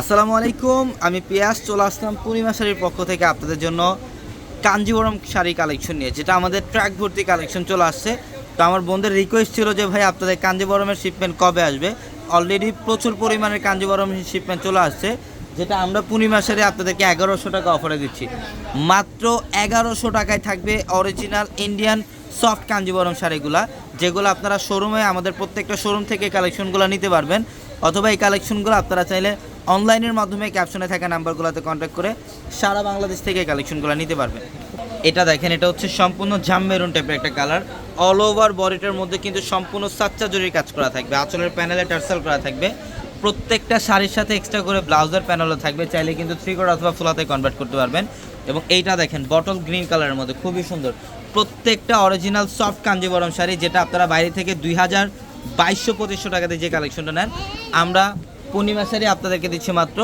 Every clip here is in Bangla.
আসসালামু আলাইকুম, আমি পিয়াস চলে আসলাম পূর্ণিমা শাড়ির পক্ষ থেকে আপনাদের জন্য কাঞ্জিবরম শাড়ি কালেকশন নিয়ে, যেটা আমাদের ট্র্যাক ভর্তি কালেকশন চলে আসছে। তো আমার বন্ধুদের রিকোয়েস্ট ছিল যে, ভাই, আপনাদের কাঞ্জিবরমের শিপমেন্ট কবে আসবে? অলরেডি প্রচুর পরিমাণের কাঞ্জিবরমের শিপমেন্ট চলে আসছে, যেটা আমরা পূর্ণিমা শাড়ি আপনাদেরকে এগারোশো টাকা অফারে দিচ্ছি। মাত্র এগারোশো টাকায় থাকবে অরিজিনাল ইন্ডিয়ান সফট কাঞ্জিবরম শাড়িগুলা, যেগুলো আপনারা শোরুমে আমাদের প্রত্যেকটা শোরুম থেকে কালেকশনগুলো নিতে পারবেন। অথবা এই কালেকশনগুলো আপনারা চাইলে অনলাইনের মাধ্যমে ক্যাপশনে থাকা নাম্বারগুলোতে কন্ট্যাক্ট করে সারা বাংলাদেশ থেকে কালেকশনগুলো নিতে পারবেন এটা দেখেন, এটা হচ্ছে সম্পূর্ণ জাম মেরুন টাইপের একটা কালার অল ওভার বডিটার মধ্যে কিন্তু সম্পূর্ণ সাচ্চা জরির কাজ করা থাকবে। আঁচলের প্যানেলে টার্সেল করা থাকবে। প্রত্যেকটা শাড়ির সাথে এক্সট্রা করে ব্লাউজের প্যানেলও থাকবে। চাইলে কিন্তু থ্রি কোড অথবা ফুলাতে কনভার্ট করতে পারবেন। এবং এইটা দেখেন বটল গ্রিন কালারের মধ্যে, খুবই সুন্দর। প্রত্যেকটা অরিজিনাল সফট কাঞ্জিবরম শাড়ি, যেটা আপনারা বাইরে থেকে দুই হাজার বাইশশো পঁচিশশো টাকাতে যে কালেকশনটা নেন, আমরা পূর্ণিমা শাড়ি আপনাদেরকে দিচ্ছি মাত্র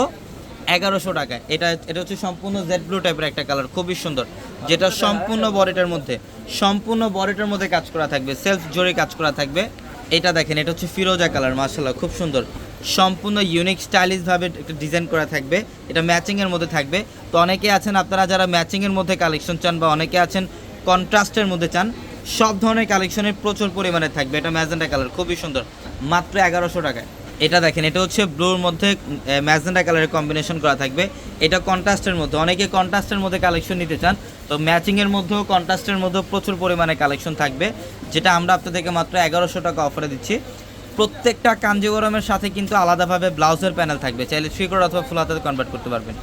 এগারোশো টাকায়। এটা এটা হচ্ছে সম্পূর্ণ জেড ব্লু টাইপের একটা কালার খুবই সুন্দর। যেটা সম্পূর্ণ বডিটার মধ্যে, সম্পূর্ণ বডিটার মধ্যে কাজ করা থাকবে সেলফ জোরে কাজ করা থাকবে। এটা দেখেন, এটা হচ্ছে ফিরোজা কালার মার্শাল্লাহ খুব সুন্দর। সম্পূর্ণ ইউনিক স্টাইলিশভাবে একটা ডিজাইন করা থাকবে, এটা ম্যাচিংয়ের মধ্যে থাকবে। তো অনেকে আছেন, আপনারা যারা ম্যাচিংয়ের মধ্যে কালেকশন চান বা অনেকে আছেন কন্ট্রাস্টের মধ্যে চান, সব ধরনের কালেকশনের প্রচুর পরিমাণে থাকবে। এটা ম্যাজেন্টা কালার খুবই সুন্দর, মাত্র এগারোশো টাকায়। এটা দেখেন, এটা হচ্ছে ব্লুর মধ্যে ম্যাজেন্টা কালারের কম্বিনেশন করা থাকবে। এটা কন্ট্রাস্টের মধ্যে, অনেকে কন্ট্রাস্টের মধ্যে কালেকশন নিতে চান, তো ম্যাচিংয়ের মধ্যেও কন্ট্রাস্টের মধ্যেও প্রচুর পরিমাণে কালেকশন থাকবে, যেটা আমরা আপনাদেরকে মাত্র এগারোশো টাকা অফারে দিচ্ছি। প্রত্যেকটা কাঞ্জিগরমের সাথে কিন্তু আলাদাভাবে ব্লাউজের প্যানেল থাকবে, চাইলে থ্রি অথবা ফুল হাতে কনভার্ট করতে পারবেন।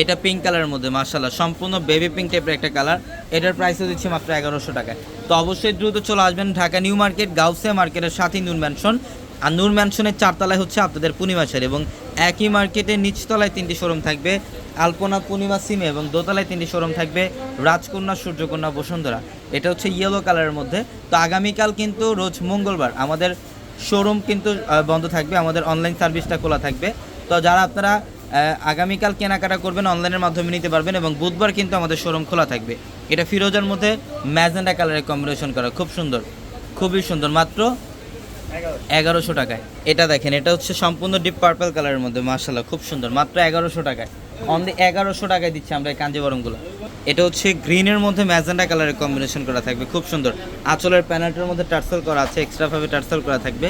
এটা পিঙ্ক কালারের মধ্যে মার্শাল্লাহ সম্পূর্ণ বেবি পিঙ্ক টাইপের একটা কালার এটার প্রাইসও দিচ্ছি মাত্র এগারোশো টাকায়। তো অবশ্যই দ্রুত চলে আসবেন ঢাকা নিউ মার্কেট গাউসে মার্কেটের সাথে নুন ম্যানশন আর নূর ম্যানশনের চারতলায় হচ্ছে আপনাদের পূর্ণিমা শাড়ি এবং একই মার্কেটের নিচতলায় তিনটি শোরুম থাকবে, আলপনা পূর্ণিমা সিমে এবং দোতলায় তিনটি শোরুম থাকবে রাজকন্যা, সূর্যকন্যা, বসুন্ধরা। এটা হচ্ছে ইয়েলো কালারের মধ্যে। তো আগামীকাল কিন্তু রোজ মঙ্গলবার আমাদের শোরুম কিন্তু বন্ধ থাকবে, আমাদের অনলাইন সার্ভিসটা খোলা থাকবে। তো যারা আপনারা আগামীকাল কেনাকাটা করবেন অনলাইনের মাধ্যমে নিতে পারবেন এবং বুধবার কিন্তু আমাদের শোরুম খোলা থাকবে। এটা ফিরোজার মধ্যে ম্যাজেন্ডা কালারের কম্বিনেশন করা, খুব সুন্দর, খুবই সুন্দর। মাত্র এগারোশো। টাকায়। এটা দেখেন, এটা হচ্ছে সম্পূর্ণ ডিপ পার্পল কালারের মধ্যে মার্শাল্লাহ খুব সুন্দর। মাত্র এগারোশো টাকায়। অনলি এগারোশো টাকায় দিচ্ছি আমরা এই কাঞ্জিবরমগুলো এটা হচ্ছে গ্রিনের মধ্যে ম্যাজেন্ডা কালারের কম্বিনেশন করা থাকবে, খুব সুন্দর। আঁচলের প্যানেলটার মধ্যে টার্সেল করা আছে এক্সট্রাভাবে টার্সেল করা থাকবে।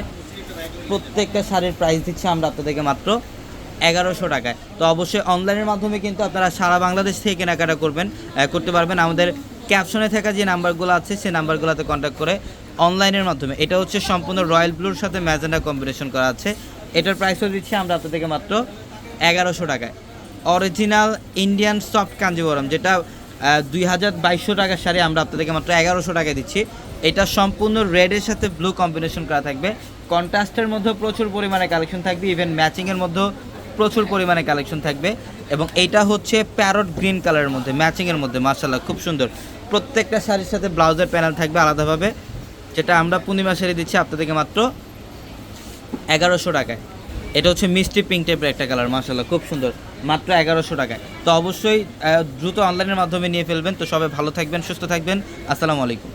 প্রত্যেকটা শাড়ির প্রাইস দিচ্ছি আমরা আপনাদেরকে মাত্র এগারোশো টাকায়। তো অবশ্যই অনলাইনের মাধ্যমে কিন্তু আপনারা সারা বাংলাদেশ থেকে কেনাকাটা করবেন করতে পারবেন। আমাদের ক্যাপশনে থাকা যে নাম্বারগুলো আছে, সেই নাম্বারগুলোতে কন্ট্যাক্ট করে অনলাইনের মাধ্যমে। এটা হচ্ছে সম্পূর্ণ রয়্যাল ব্লুর সাথে ম্যাজেন্ডা কম্বিনেশন করা আছে। এটার প্রাইসও দিচ্ছি আমরা আপনাদেরকে মাত্র এগারোশো টাকায়। অরিজিনাল ইন্ডিয়ান সফট কাঞ্জিবরম যেটা দুই হাজার বাইশশো টাকার শাড়ি আমরা আপনাদেরকে মাত্র এগারোশো টাকায় দিচ্ছি। এটা সম্পূর্ণ রেডের সাথে ব্লু কম্বিনেশন করা থাকবে। কন্ট্রাস্টের মধ্যেও প্রচুর পরিমাণে কালেকশন থাকবে। ইভেন ম্যাচিংয়ের মধ্যেও প্রচুর পরিমাণে কালেকশন থাকবে। এবং এইটা হচ্ছে প্যারট গ্রিন কালারের মধ্যে ম্যাচিংয়ের মধ্যে মার্শাল্লাহ খুব সুন্দর। প্রত্যেকটা শাড়ির সাথে ব্লাউজের প্যানেল থাকবে আলাদাভাবে। যেটা আমরা পূর্ণিমা সেরে দিচ্ছি আপনাদেরকে মাত্র এগারোশো টাকায়। এটা হচ্ছে মিষ্টি পিঙ্ক টাইপের একটা কালার মার্শাল্লাহ খুব সুন্দর। মাত্র এগারোশো টাকায়। তো অবশ্যই দ্রুত অনলাইনের মাধ্যমে নিয়ে ফেলবেন। তো সবাই ভালো থাকবেন, সুস্থ থাকবেন। আসসালামু আলাইকুম।